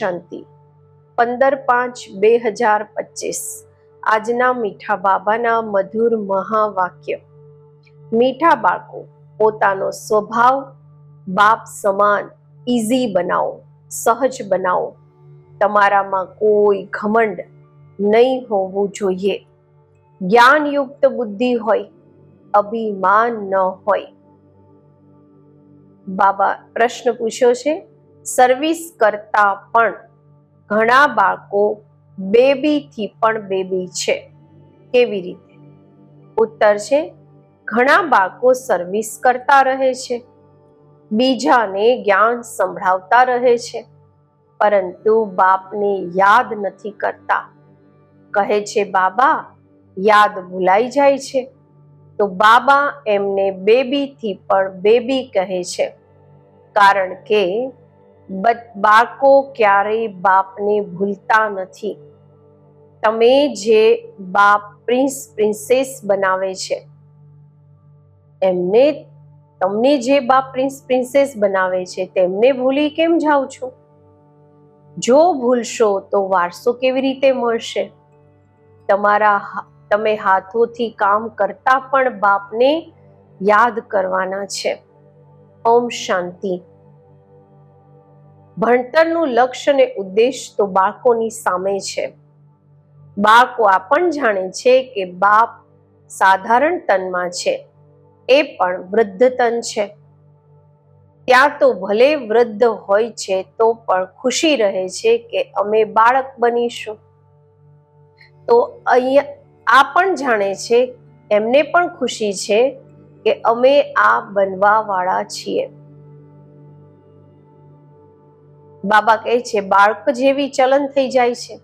શાંતિ. પંદર પાંચ બે હજાર પચીસ. આજના મીઠા બાબાના મધુર મહાવાક્ય. મીઠા બાળકો, પોતાનો સ્વભાવ, બાપ સમાન ઇઝી બનાવો, સહજ બનાવો. તમારામાં કોઈ ઘમંડ નહીં હોવું જોઈએ. જ્ઞાનયુક્ત બુદ્ધિ હોય, અભિમાન ન હોય. બાબા, પ્રશ્ન પૂછ્યો છે? સર્વિસ કરતા પણ ઘણા બાળકો બેબીથી પણ બેબી છે. કેવી રીતે? ઉત્તર છે, ઘણા બાળકો સર્વિસ કરતા રહે છે. બીજાને જ્ઞાન સંભળાવતા રહે છે. પરંતુ બાપને યાદ નથી કરતા. કહે છે, બાબા, યાદ ભૂલાઈ જાય છે. તો બાબા એમને બેબીથી પણ બેબી કહે છે. કારણ કે બાળકો ક્યારેય બાપને ભૂલતા નથી. તમે જે બાપ પ્રિન્સ, પ્રિન્સેસ બનાવે છે, એમને, તમને જે બાપ પ્રિન્સ, પ્રિન્સેસ બનાવે છે, તેમને ભૂલી કેમ જાઓ છો? જો ભૂલશો તો વારસો કેવી રીતે મળશે? તમારા તમે હાથોથી કામ કરતા પણ બાપને યાદ કરવાના છે. ઓમ શાંતિ. ભણતરનું લક્ષ્ય અને ઉદ્દેશ તો બાળકોની સામે છે. બાળકો આ પણ જાણે છે કે બાપ સાધારણ તનમાં છે. એ પણ વૃદ્ધ તન છે. ત્યાં તો ભલે વૃદ્ધ હોય છે તો પણ ખુશી રહે છે કે અમે બાળક બનીશું. તો અહીંયા આ પણ જાણે છે, એમને પણ ખુશી છે કે અમે આ બનવા વાળા છીએ. બાબા કહે છે, બાળક જેવી ચલન થઈ જાય છે.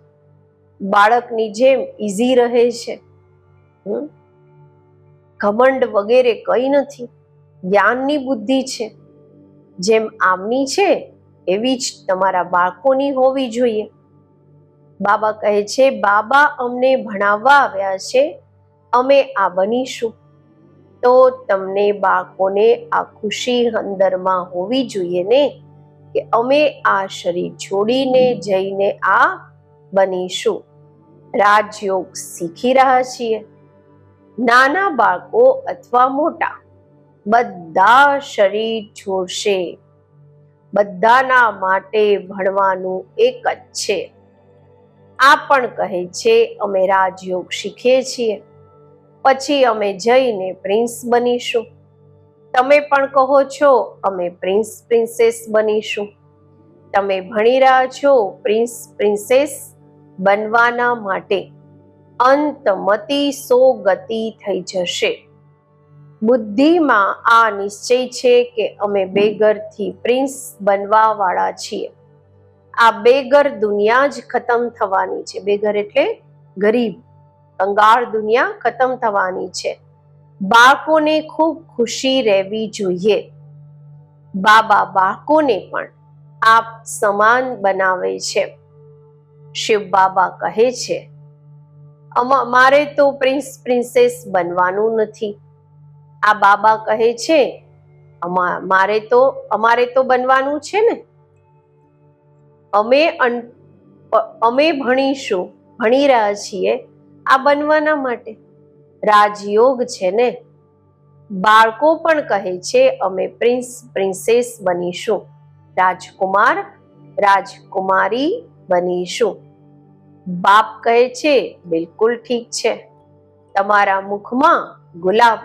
બાળકની જેમ ઈઝી રહે છે? ઘમંડ વગેરે કંઈ નથી. જ્ઞાનની બુદ્ધિ છે. જેમ આમની છે, એવી જ તમારા બાળકોની હોવી જોઈએ. બાબા કહે છે, બાબા અમને ભણાવવા આવ્યા છે, અમે આ બનીશું. તો તમને બાળકોને આ ખુશી અંદરમાં હોવી જોઈએ ને? કે અમે આ શરીર છોડીને જઈને આ બનીશું. રાજયોગ શીખી રહ્યા છીએ. નાના બાળકો અથવા મોટા બધા શરીર છોડશે. બધાના માટે ભણવાનું એક જ છે. આ પણ કહે છે, અમે રાજયોગ શીખીએ છીએ. પછી અમે જઈને પ્રિન્સ બનીશું. તમે પણ કહો છો, અમે પ્રિન્સ, પ્રિન્સેસ બનીશું. તમે ભણી રહ્યા છો, પ્રિન્સ, પ્રિન્સેસ બનવાના માટે અંતમતી સો ગતિ થઈ જશે. બુદ્ધિમાં આ નિશ્ચય છે કે અમે બેગરથી પ્રિન્સ બનવા વાળા છીએ. આ બેગર દુનિયા જ ખતમ થવાની છે. બેગર એટલે ગરીબ કંગાળ દુનિયા ખતમ થવાની છે. બાળકોને ખૂબ ખુશી રહેવી જોઈએ. બાબા બાળકોને પણ આપ સમાન બનાવે છે. શિવ બાબા કહે છે, "અમા- મારે તો પ્રિન્સ, પ્રિન્સેસ બનવાનું નથી. આ બાબા કહે છે, "અમા- મારે તો, અમારે તો બનવાનું છે ને. અમે અમે ભણીશું, ભણી રહ્યા છીએ આ બનવાના માટે. રાજયોગ છે ને? બાળકો પણ કહે છે, અમે પ્રિન્સ, પ્રિન્સેસ બનીશું. રાજકુમાર, રાજકુમારી બનીશું. બાપ કહે છે, બિલકુલ ઠીક છે. તમારા મુખમાં ગુલાબ.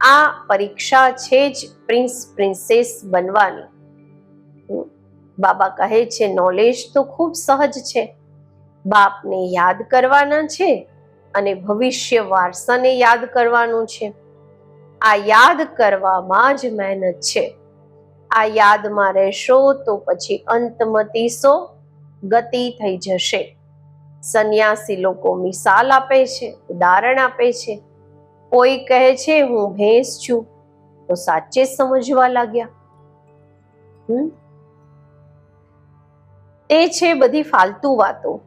આ પરીક્ષા છે જ પ્રિન્સ, પ્રિન્સેસ બનવાની. બાબા કહે છે, નોલેજ તો ખૂબ સહજ છે. બાપને યાદ કરવાના છે અને ભવિષ્ય વારસાને યાદ કરવાનું છે. આ યાદ કરવામાં જ મહેનત છે. આ યાદમાં રહેશો તો પછી અંતમતીસો ગતિ થઈ જશે. સંન્યાસી લોકો મિસાલ આપે છે, ઉદાહરણ આપે છે. કોઈ કહે છે, હું ભેંસ છું. તો સાચે સમજવા લાગ્યા. તે છે બધી ફાલતુ વાતો.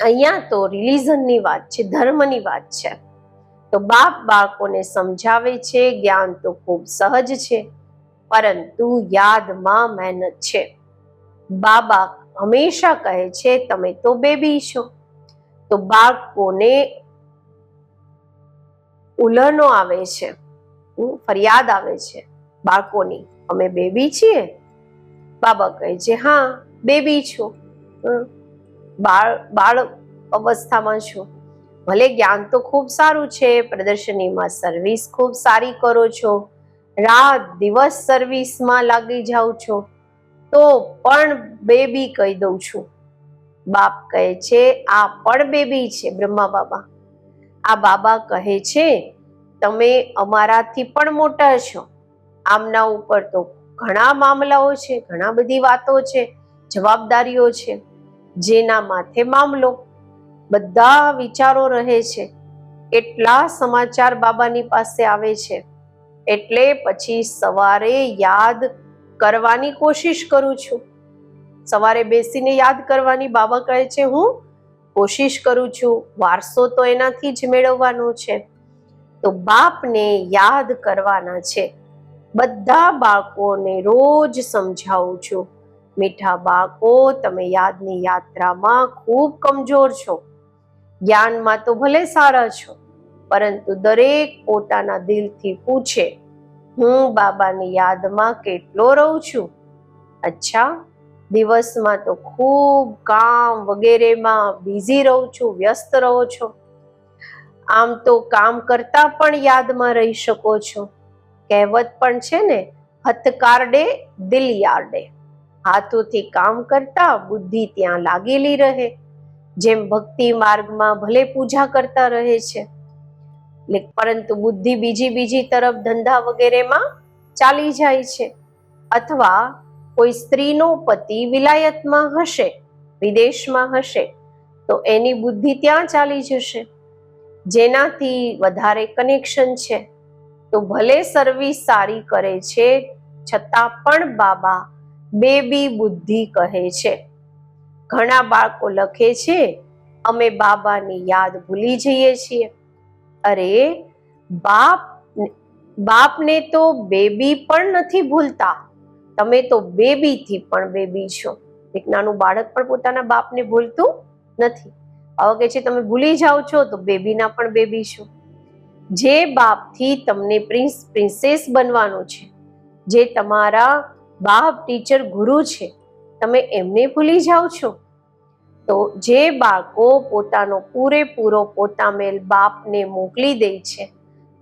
અહીંયા તો રિલિઝનની વાત છે ધર્મની વાત છે. તો બાપ બાળકોને સમજાવે છે જ્ઞાન તો ખૂબ સહજ છે પરંતુ યાદમાં મહેનત છે. બાબા હંમેશા કહે છે તમે તો બેબી છો. તો બાળકોને ઉલહનો આવે છે ફરિયાદ આવે છે બાળકોની અમે બેબી છીએ? બાબા કહે છે હા બેબી છો. હમ, બાળ બાળ અવસ્થામાં છો. ભલે જ્ઞાન તો ખૂબ સારું છે, પ્રદર્શનીમાં સર્વિસ ખૂબ સારી કરો છો. રાત દિવસ સર્વિસમાં લાગી જાઓ છો. તો પણ બેબી કહી દઉં છું. બાપ કહે છે, આ પણ બેબી છે, બ્રહ્મા બાબા. આ બાબા કહે છે, તમે અમારાથી પણ મોટા છો. આમના ઉપર તો ઘણા મામલાઓ છે, ઘણા બધી વાતો છે, જવાબદારીઓ છે. જેના માથે મામલો બધા વિચારો રહે છે. એટલા સમાચાર બાબાની પાસે આવે છે. એટલે પછી સવારે યાદ કરવાની કોશિશ કરું છું. સવારે બેસીને યાદ કરવાની બાબા કહે છે, હું કોશિશ કરું છું. વારસો તો એનાથી જ મેળવવાનો છે. તો બાપને યાદ કરવાના છે. બધા બાળકોને રોજ સમજાવું છું. મીઠા બાળકો તમે યાદની યાત્રામાં ખૂબ કમજોર છો. જ્ઞાનમાં તો ભલે સારા છો, પરંતુ દરેક પોતાના દિલથી પૂછે, હું બાબાની યાદમાં કેટલો રહું છું? અચ્છા, દિવસમાં તો ખૂબ કામ વગેરેમાં બિઝી રહું છું, વ્યસ્ત રહો છો. આમ તો કામ કરતા પણ યાદમાં રહી શકો છો. કહેવત પણ છે ને, હથકારડે દિલ યાર્ડે હાથોથી કામ કરતા બુદ્ધિ ત્યાં લાગેલી રહે. જેમ ભક્તિ માર્ગમાં ભલે પૂજા કરતા રહે છે. પરંતુ બુદ્ધિ બીજી બીજી તરફ ધંધા વગેરેમાં ચાલી જાય છે. અથવા કોઈ સ્ત્રીનો પતિ વિલાયતમાં હશે, વિદેશમાં હશે, તો એની બુદ્ધિ ત્યાં ચાલી જશે. જેનાથી વધારે કનેક્શન છે. તો ભલે સર્વિસ સારી કરે છે, છતાં પણ બાબા બેબી બુદ્ધિ કહે છે. ઘણા બાળકો લખે છે, અમે બાબાની યાદ ભૂલી જઈએ છીએ. અરે, બાપ, બાપને તો બેબી પણ નથી ભૂલતા. તમે તો બેબીથી પણ બેબી છો. એક નાનું બાળક પણ પોતાના બાપને ભૂલતું નથી. હવે કે છે, તમે ભૂલી જાઓ છો, તો બેબીના પણ બેબી છો. જે બાપથી તમને પ્રિન્સ, પ્રિન્સેસ બનવાનું છે, જે તમારા બાપ ટીચર ગુરુ છે, તમે એમને ભૂલી જાઓ છો? તો જે બાળકો પોતાનો પૂરેપૂરો પોતામેલ બાપને મોકલી દે છે,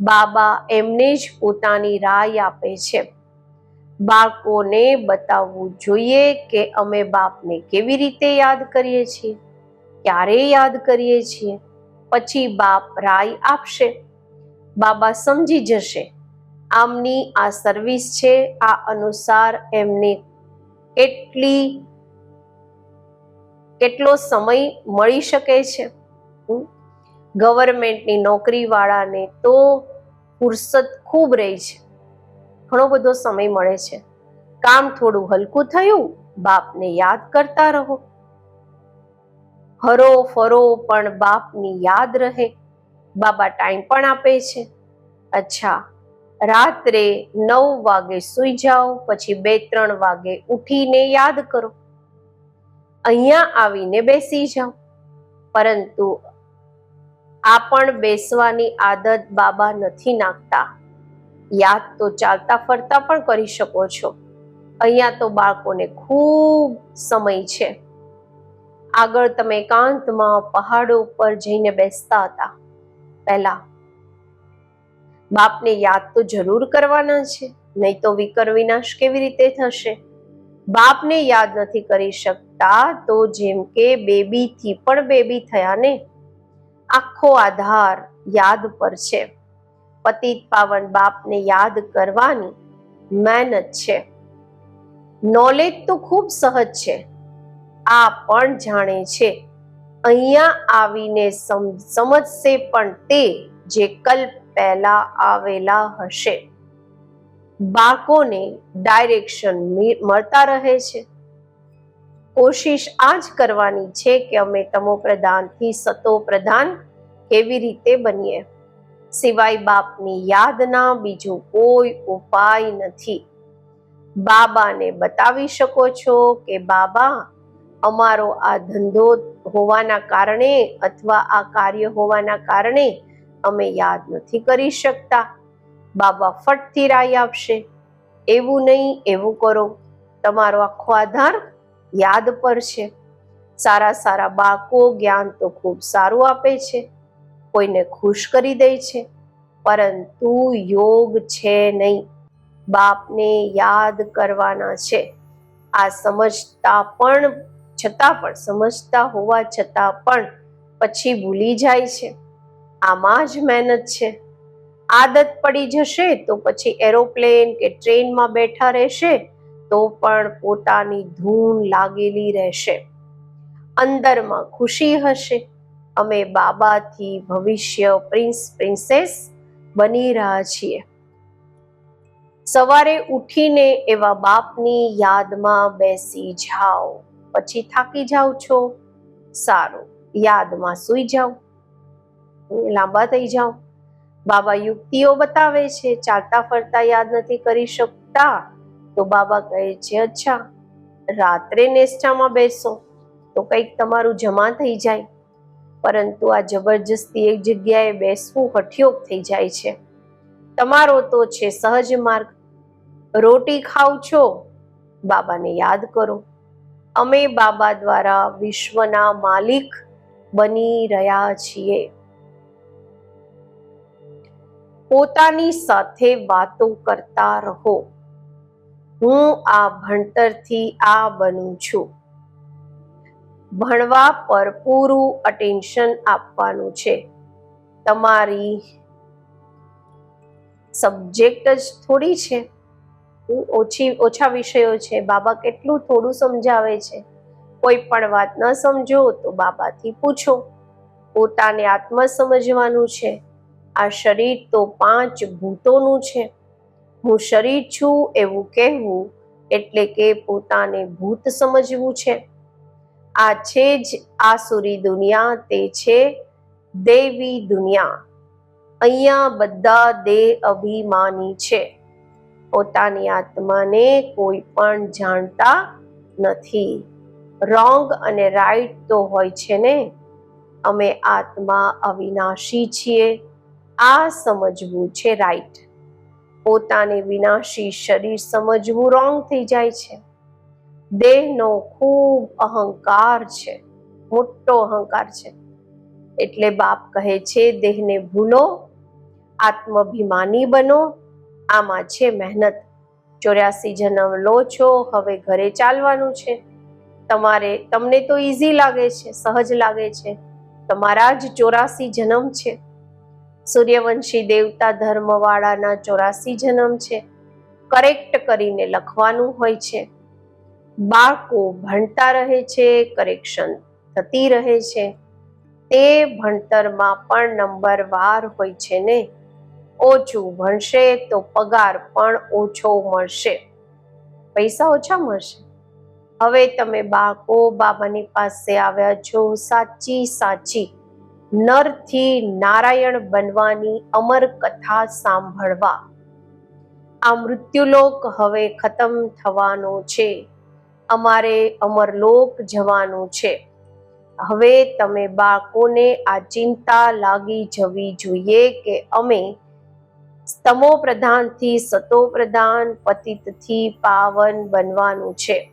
બાબા એમને જ પોતાની રાય આપે છે. બાળકોને બતાવવું જોઈએ કે અમે બાપને કેવી રીતે યાદ કરીએ છીએ, ક્યારે યાદ કરીએ છીએ, પછી બાપ રાય આપશે. બાબા સમજી જશે આમની આ સર્વિસ છે, આ અનુસાર એમને એટલી કેટલો સમય મળી શકે છે? ગવર્મેન્ટની નોકરીવાળાને તો ફુરસત ખૂબ રહી છે. ઘણો બધો સમય મળે છે. કામ થોડું હલકું થયું, બાપને યાદ કરતા રહો. હરો ફરો પણ બાપની યાદ રહે. બાબા ટાઈમ પણ આપે છે. અચ્છા રાત્રે નવ વાગે સૂઈ જાઓ, પછી બે ત્રણ વાગે ઉઠીને યાદ કરો. અહીંયા આવીને બેસી જાઓ. પરંતુ આ પણ બેસવાની આદત બાબા નથી નાખતા. યાદ તો ચાલતા ફરતા પણ કરી શકો છો. અહીંયા તો બાળકોને ખૂબ સમય છે. આગળ તમે એકાંતમાં પહાડો ઉપર જઈને બેસતા હતા. પહેલા બાપને યાદ તો જરૂર કરવાના છે, નહીં તો વિકર વિનાશ કેવી રીતે થશે? બાપને યાદ નથી કરી શકતા તો જેમ કે બેબીથી પણ બેબી થયા ને? આખો આધાર યાદ પર છે. પતિત પાવન બાપને યાદ કરવાની મહેનત છે. નોલેજ તો ખૂબ સહજ છે. આ પણ જાણે છે. અહીંયા આવીને સમ- સમજશે પણ તે જે કલ્પ પહેલા આવેલા હશે. બાળકોને ડાયરેક્શન મળતા રહે છે. કોશિશ આ જ કરવાની છે કે અમે તમો પ્રધાનથી સતો પ્રધાન કેવી રીતે બનીએ. સિવાય બાપની યાદના બીજો કોઈ ઉપાય નથી. બાબાને બતાવી શકો છો કે બાબા, અમારો આ ધંધો હોવાના કારણે અથવા આ કાર્ય હોવાના કારણે અમે યાદ નથી કરી શકતા. બાબા ફટથી રાય આપશે. એવું નહીં, એવું કરો. તમારો આખો આધાર યાદ પર છે. સારા સારા બાળકો જ્ઞાન તો ખૂબ સારું આપે છે. કોઈને ખુશ કરી દે છે. પરંતુ યોગ છે નહીં. બાપને યાદ કરવાના છે. આ સમજતા પણ, છતાં પણ, સમજતા હોવા છતાં પણ પછી ભૂલી જાય છે. આમાં જ મહેનત છે. આદત પડી જશે તો પછી એરોપ્લેન કે ટ્રેનમાં બેઠા રહેશે તો પણ પોતાની ધૂન લાગેલી રહેશે. અંદરમાં ખુશી હશે. અમે બાબાથી ભવિષ્ય પ્રિન્સ, પ્રિન્સેસ બની રહ્યા છીએ. સવારે ઉઠીને એવા બાપની યાદમાં બેસી જાઓ. પછી થાકી જાઓ છો. સારું, યાદમાં સૂઈ જાઓ. લાંબા થઈ જાઓ. બાબા યુક્તિઓ બતાવે છે, ચાલતા ફરતા યાદ નથી કરી શકતા. તો બાબા કહે છે, અચ્છા, રાત્રે નેસ્ટામાં બેસો, તો કંઈક તમારું જમા થઈ જાય. પરંતુ આ જબરજસ્તી એક જગ્યાએ બેસવું હઠયોગ થઈ જાય છે. તમારો તો છે સહજ માર્ગ. રોટી ખાવ છો? બાબાને યાદ કરો. અમે બાબા દ્વારા વિશ્વના માલિક બની રહ્યા છીએ. પોતાની સાથે વાતો કરતા રહો. હું આ ભણતરથી આ બનું છું. ભણવા પર પૂરું અટેન્શન આપવાનું છે. તમારી સબ્જેક્ટ જ થોડી છે. ઓછી, ઓછા વિષયો છે. બાબા કેટલું થોડું સમજાવે છે. કોઈ પણ વાત ન સમજો તો બાબાથી પૂછો. પોતાને આત્મ સમજવાનું છે. આ શરીર તો પાંચ ભૂતોનું છે. હું શરીર છું એવું કહેવું એટલે કે પોતાને ભૂત સમજવું છે. આ છે જ આસુરી દુનિયા, તે છે દેવી દુનિયા. અહીંયા બધા દેહ અભિમાની છે. પોતાની આત્માને કોઈ પણ જાણતા નથી. રોંગ અને રાઈટ તો હોય છે ને? અમે આત્મા અવિનાશી છીએ. આ સમજવું છે રાઈટ પોતાને વિનાશી શરીર સમજવું રોંગ થઈ જાય છે. દેહનો ખૂબ અહંકાર છે, મોટો અહંકાર છે. એટલે બાપ કહે છે, દેહને ભૂલો, આત્માભિમાની બનો, આમાં છે મહેનત. ચોર્યાસી જન્મ લો છો, હવે ઘરે ચાલવાનું છે. તમારે, તમને તો ઇઝી લાગે છે, સહજ લાગે છે. તમારા જ ચોરાસી જન્મ છે. સૂર્યવંશી દેવતા ધર્મવાળાના ચોરાસી જન્મ છે. કરેક્ટ કરીને લખવાનું હોય છે. બાળકો ભણતા રહે છે કરેક્શન થતી રહે છે. તે ભણતરમાં પણ નંબર વાર હોય છે ને. ઓછું ભણશે તો પગાર પણ ઓછો મળશે. પૈસા ઓછા મળશે. હવે તમે બાળકો, બાબાની પાસે આવ્યા છો. સાચી સાચી નરથી નારાયણ બનવાની અમર કથા સાંભળવા. આ મૃત્યુલોક હવે ખતમ થવાનો છે. અમારે અમરલોક જવાનું છે. હવે તમે બાળકોને આ ચિંતા લાગી જવી જોઈએ કે અમે સ્તમો પ્રધાનથી સતો પ્રધાન પતિતથી પાવન બનવાનું છે.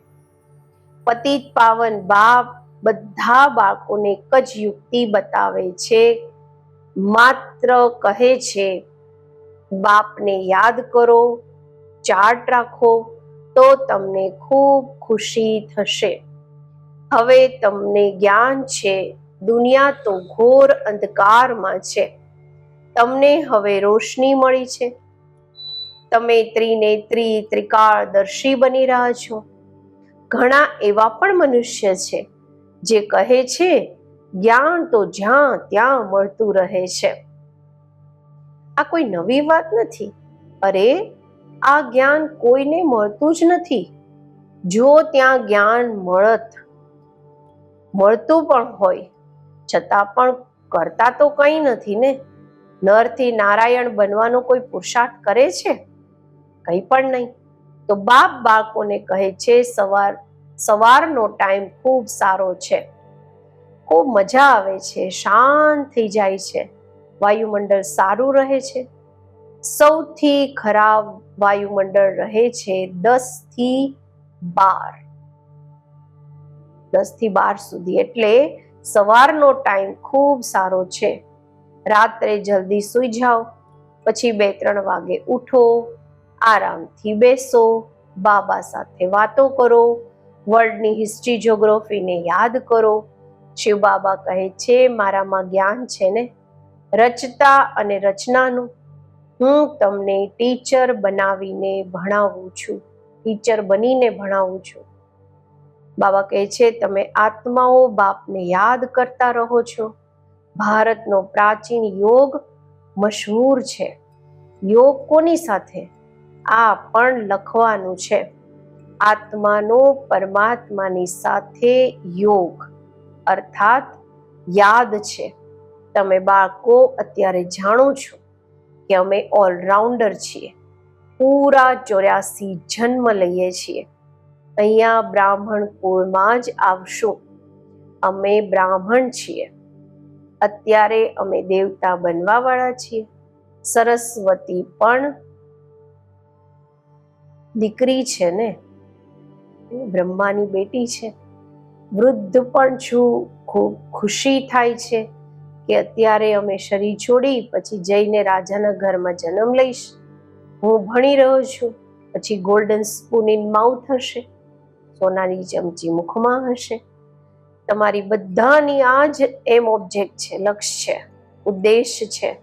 પતિત પાવન બાપ બધા બાળકોને એક જ યુક્તિ બતાવે છે. માત્ર કહે છે, બાપને યાદ કરો, ચાર્ટ રાખો, તો તમને ખૂબ ખુશી થશે. હવે તમને જ્ઞાન છે, દુનિયા તો ઘોર અંધકારમાં છે. તમને હવે રોશની મળી છે. તમે ત્રિનેત્રી, ત્રિકાળદર્શી બની રહ્યા છો. ઘણા એવા પણ મનુષ્ય છે જે કહે છે, જ્ઞાન તો જ્યાં ત્યાં મળતું રહે છે. આ કોઈ નવી વાત નથી. અરે, આ જ્ઞાન કોઈને મળતું જ નથી. જો ત્યાં જ્ઞાન મળત, મળતું પણ હોય, છતાં પણ કરતા તો કંઈ નથી ને? નરથી નારાયણ બનવાનો કોઈ પુરુષાર્થ કરે છે? કંઈ પણ નહીં. તો બાપ બાળકોને કહે છે, સવાર સવારનો ટાઈમ ખૂબ સારો છે. ખૂબ મજા આવે છે, શાંત થઈ જાય છે. વાયુમંડળ સારું રહે છે. સૌથી ખરાબ વાયુમંડળ રહે છે દસથી બાર. દસથી બાર સુધી, એટલે સવારનો ટાઈમ ખૂબ સારો છે. રાત્રે જલ્દી સૂઈ જાઓ, પછી બે ત્રણ વાગે ઉઠો, આરામથી બેસો, બાબા સાથે વાતો કરો વર્લ્ડની હિસ્ટ્રી જોગ્રાફીને યાદ કરો. શિવ બાબા કહે છે, મારામાં જ્ઞાન છે ને? રચતા અને રચનાનું હું તમને ટીચર બનાવીને ભણાવું છું. ટીચર બનીને ભણાવું છું. બાબા કહે છે, તમે આત્માઓ બાપને યાદ કરતા રહો છો. ભારતનો પ્રાચીન યોગ મશહૂર છે. યોગ કોની સાથે? આ પણ લખવાનું છે. આત્માનો પરમાત્માની સાથે યોગ. અર્થાત યાદ છે. તમે બાળકો અત્યારે જાણો છો કે અમે ઓલરાઉન્ડર છીએ. પૂરા ચોર્યાસી જન્મ લઈએ છીએ. અહીંયા બ્રાહ્મણ કુળમાં જ આવશું. અમે બ્રાહ્મણ છીએ. અત્યારે અમે દેવતા બનવાવાળા છીએ. સરસ્વતી પણ દીકરી છે ને? બ્રહ્માની બેટી છે. વૃદ્ધ પણ છું. ખૂબ ખુશી થાય છે કે અત્યારે અમે શરીર છોડી પછી જઈને રાજાના ઘરમાં જન્મ લઈશ. હું ભણી રહ્યો છું. પછી ગોલ્ડન સ્પૂન ઇન માઉથ હશે. સોનાની ચમચી મુખમાં હશે. તમારી બધાની આ જ એમ ઓબ્જેક્ટ છે. લક્ષ્ય છે. ઉદ્દેશ છે.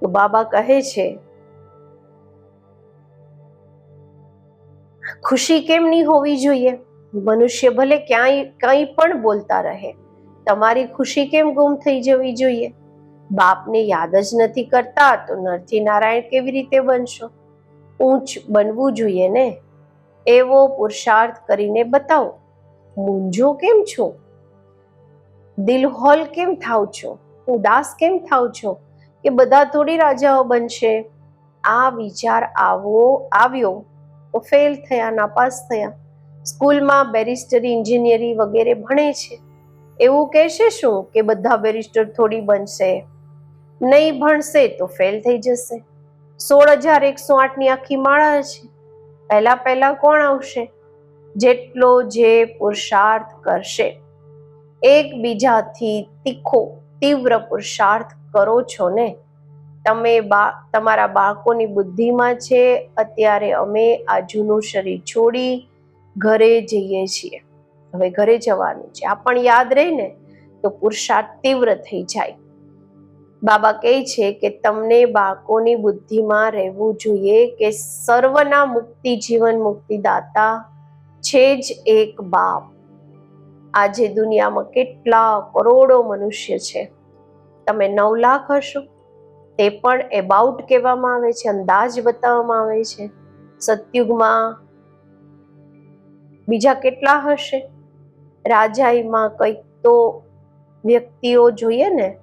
તો બાબા કહે છે ખુશી કેમ નહીં હોવી જોઈએ? મનુષ્ય ભલે ક્યાંય, કંઈ પણ બોલતા રહે. તમારી ખુશી કેમ ગુમ થઈ જવી જોઈએ? બાપને યાદ જ નથી કરતા તો નરથી નારાયણ કેવી રીતે બનશો? ઊંચ બનવું જોઈએ ને? એવો પુરુષાર્થ કરીને બતાવો. મૂંઝો કેમ છો? દિલહોલ કેમ થાવ છો? ઉદાસ કેમ થાવ છો? કે બધા થોડી રાજાઓ બનશે? આ વિચાર આવો, આવ્યો. તો ફેલ થયા, નાપાસ થયા. સ્કૂલમાં બેરિસ્ટરી ઇન્જિનિયરી વગેરે ભણે છે. એવું કહેશે શું કે બધા બેરિસ્ટર થોડી બનશે? નહીં ભણશે તો ફેલ થઈ જશે. સોળ હજાર એકસો આઠની આખી માળા છે. પહેલા પહેલા કોણ આવશે? જેટલો જે પુરુષાર્થ કરશે. એકબીજાથી તીખો, તીવ્ર પુરુષાર્થ કરો છો ને? તમે બા, તમારા બાળકોની બુદ્ધિમાં છે, અત્યારે અમે આ જૂનું શરીર છોડી ઘરે જઈએ છીએ. હવે ઘરે જવાનું છે. આ પણ યાદ રહે ને તો પુરુષાર્થ તીવ્ર થઈ જાય. બાબા કહે છે કે તમને બાળકોની બુદ્ધિમાં રહેવું જોઈએ કે સર્વના મુક્તિ, જીવન મુક્તિદાતા છે જ એક બાપ. આજે દુનિયામાં કેટલા કરોડો મનુષ્ય છે. તમે નવ લાખ હશો. તે પણ એબાઉટ કહેવામાં આવે છે, અંદાજ બતાવવામાં આવે છે. સતયુગમાં બીજા કેટલા હશે? રાજાઈમાં કંઈક તો વ્યક્તિઓ જોઈએ ને,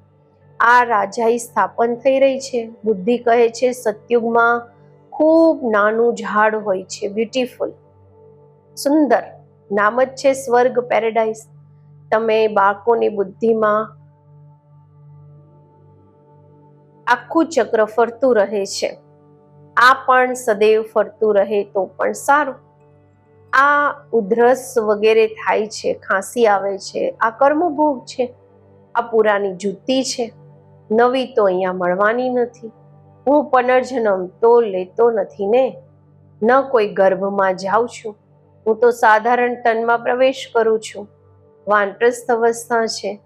આ રાજાઈ સ્થાપન થઈ રહી છે. બુદ્ધિ કહે છે, સતયુગમાં ખૂબ નાનું ઝાડ હોય છે બ્યુટીફુલ સુંદર. નામ જ છે સ્વર્ગ પેરેડાઇઝ તમે બાળકોની બુદ્ધિમાં આખું ચક્ર ફરતું રહે છે. આ પણ સદૈવ ફરતું રહે તો પણ સારું. આ ઉધરસ વગેરે થાય છે, ખાંસી આવે છે, આ કર્મભોગ છે, આ પુરાની જૂતી છે. નવી તો અહીંયા મળવાની નથી. હું પુનર્જન્મ તો લેતો નથી ને. ન કોઈ ગર્ભમાં જાઉં છું. હું તો સાધારણ તનમાં પ્રવેશ કરું છું. વાનપ્રસ્થ અવસ્થા છે.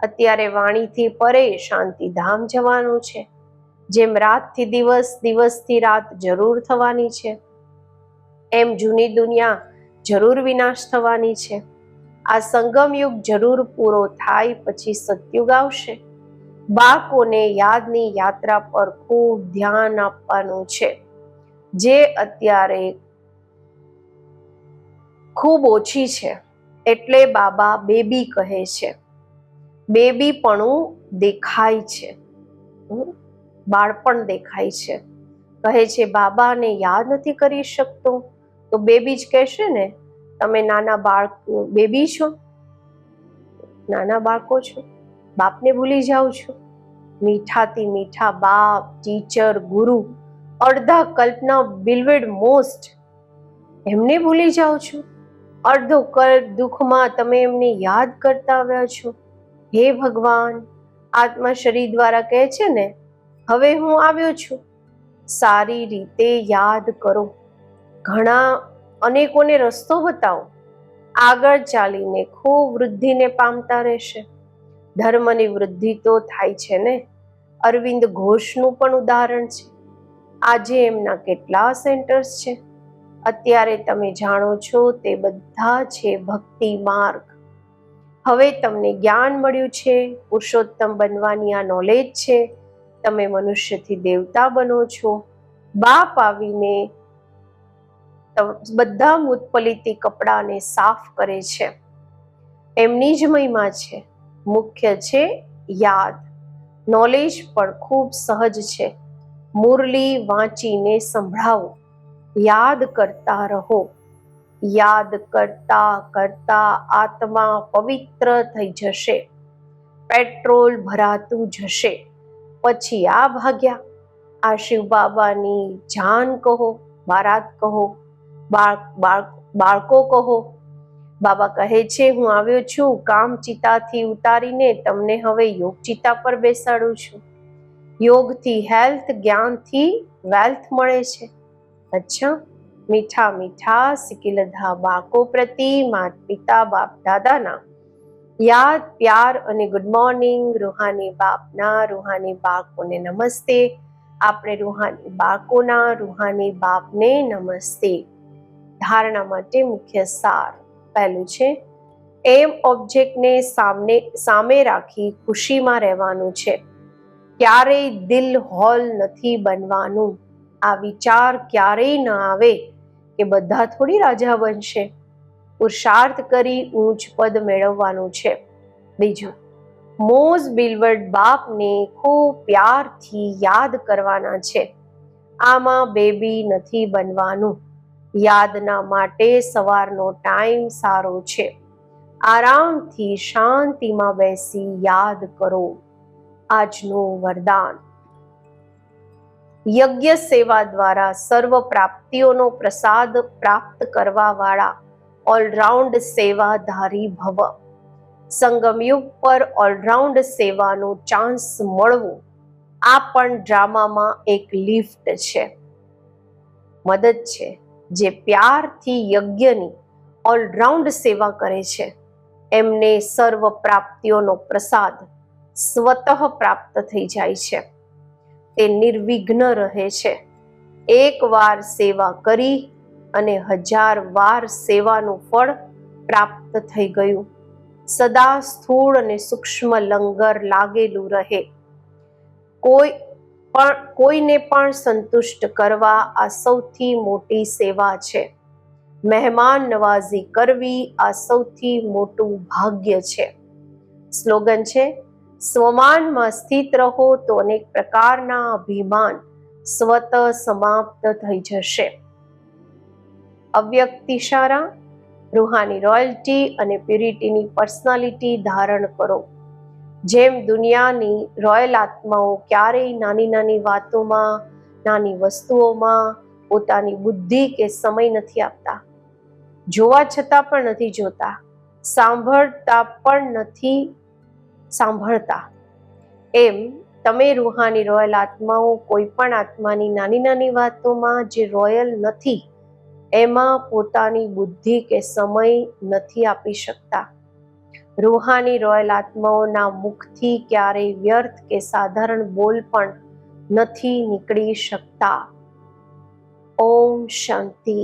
અત્યારે વાણીથી પરે શાંતિધામ જવાનું છે. જેમ રાતથી દિવસ, દિવસથી રાત જરૂર થવાની છે. એમ જૂની દુનિયા જરૂર વિનાશ થવાની છે. આ સંગમ યુગ જરૂર પૂરો થાય પછી સતયુગ આવશે. બાળકોને યાદની યાત્રા પર ખૂબ ધ્યાન આપવાનું છે. જે અત્યારે ખૂબ ઓછી છે. એટલે બાબા બેબી કહે છે. બેબીપણું દેખાય છે. બાળપણ દેખાય છે. કહે છે, બાબાને યાદ નથી કરી શકતો. તો બેબી જ કહેશે ને, તમે નાના બાળક, બેબી છો? નાના બાળકો છો? બાપને ભૂલી જાઓ છો? મીઠાથી મીઠા બાપ, ટીચર, ગુરુ, અડધા કલ્પના બિલવેડ મોસ્ટ એમને ભૂલી જાઓ છો? અડધો કલ્પ દુઃખમાં તમે એમને યાદ કરતા આવ્યા છો? હે ભગવાન, આત્મા શરીર દ્વારા કહે છે ને, હવે હું આવ્યો છું. સારી રીતે યાદ કરો. ઘણા અનેકોને રસ્તો બતાવો. આગળ ચાલીને ખૂબ વૃદ્ધિને પામતા રહેશે. ધર્મની વૃદ્ધિ તો થાય છે ને? અરવિંદ ઘોષનું પણ ઉદાહરણ છે. આજે એમના કેટલા સેન્ટર્સ છે? અત્યારે તમે જાણો છો તે બધા છે ભક્તિ માર્ગ. હવે તમને જ્ઞાન મળ્યું છે, પુરુષોત્તમ બનવાની આ નોલેજ છે, તમે મનુષ્યથી દેવતા બનો છો. બાપ આવીને બધા મુતપલિતી કપડાને સાફ કરે છે. એમની જ મહિમા છે. મુખ્ય છે યાદ. નોલેજ પણ ખૂબ સહજ છે. મુરલી વાંચીને સંભળાવો. યાદ કરતા રહો. યાદ કરતા કરતા આત્મા પવિત્ર થઈ જશે. પેટ્રોલ ભરાતું જશે. પછી આ ભાગ્યા. આ શિવ બાબાની જાન કહો, બારાત કહો બાળ બાળ બાળકો કહો. બાબા કહે છે, હું આવ્યો છું, કામ ચિતાથી ઉતારીને તમને હવે યોગ ચિતા પર બેસાડું છું. યોગથી હેલ્થ જ્ઞાનથી વેલ્થ મળે છે. અચ્છા. મીઠા મીઠા સિકિલધા બાકો પ્રતિ, માત પિતા બાપ દાદાના. યાદ, પ્યાર અને ગુડ મોર્નિંગ રૂહાની બાપના, રૂહાની બાળકોને નમસ્તે. આપણે રૂહાની બાકોના, રૂહાની બાપને નમસ્તે. ધારણા માટે મુખ્ય સાર પહેલું છે, એમ ઓબ્જેક્ટને સામને, સામે રાખી ખુશીમાં રહેવાનું છે. ક્યારેય દિલ હોલ નથી બનવાનું. આ વિચાર ક્યારેય ન આવે. કે બધા થોડી રાજા બનશે. પુરુષાર્થ કરી ઊંચ પદ મેળવવાનું છે. બીજું, મોઝ બિલવર્ડ બાપને ખૂબ પ્યારથી યાદ કરવાના છે. આમાં બેબી નથી બનવાનું. યાદના માટે સવારનો ટાઈમ સારો છે. આરામથી શાંતિમાં બેસી યાદ કરો. આજનું વરદાન. યજ્ઞ સેવા દ્વારા સર્વ પ્રાપ્તિઓનો પ્રસાદ પ્રાપ્ત કરવા વાળા ઓલરાઉન્ડ સેવાધારી ભવ. સંગમયુગ પર ઓલરાઉન્ડ સેવાનો ચાન્સ મળવો, આ પણ ડ્રામામાં એક લિફ્ટ છે. મદદ છે, જે પ્યારથી યજ્ઞની ઓલરાઉન્ડ સેવા કરે છે. એમને સર્વ પ્રાપ્તિઓનો પ્રસાદ સ્વતઃ પ્રાપ્ત થઈ જાય છે. તે નિર્વિઘ્ન રહે છે. એક વાર સેવા કરી અને હજાર વાર સેવાનું ફળ પ્રાપ્ત થઈ ગયું. સદા સ્થૂળ અને સૂક્ષ્મ લંગર લાગેલું રહે. કોઈ પણ, કોઈને પણ સંતુષ્ટ કરવા આ સૌથી મોટી સેવા છે. મહેમાન નવાઝી કરવી આ સૌથી મોટું ભાગ્ય છે. સ્લોગન છે સ્વમાનમાં સ્થિત રહો તો અનેક પ્રકારના અભિમાન સ્વત સમાપ્ત થઈ જશે. અવ્યક્ત ઇશારા રૂહાની રોયલ્ટી અને પ્યુરિટીની પર્સનાલિટી ધારણ કરો. જેમ દુનિયાની રોયલ આત્માઓ ક્યારેય નાની નાની વાતોમાં, નાની વસ્તુઓમાં, પોતાની બુદ્ધિ કે સમય નથી આપતા. જોવા છતાં પણ નથી જોતા. સાંભળતા પણ નથી સાંભળતા. એમ તમે રૂહાની રોયલ આત્માઓ કોઈ પણ આત્માની નાની નાની વાતોમાં જે રોયલ નથી, એમાં પોતાની બુદ્ધિ કે સમય નથી આપી શકતા. રૂહાની રોયલ આત્માઓના મુખથી ક્યારેય વ્યર્થ કે સાધારણ બોલ પણ નથી નીકળી શકતા. ઓમ શાંતિ.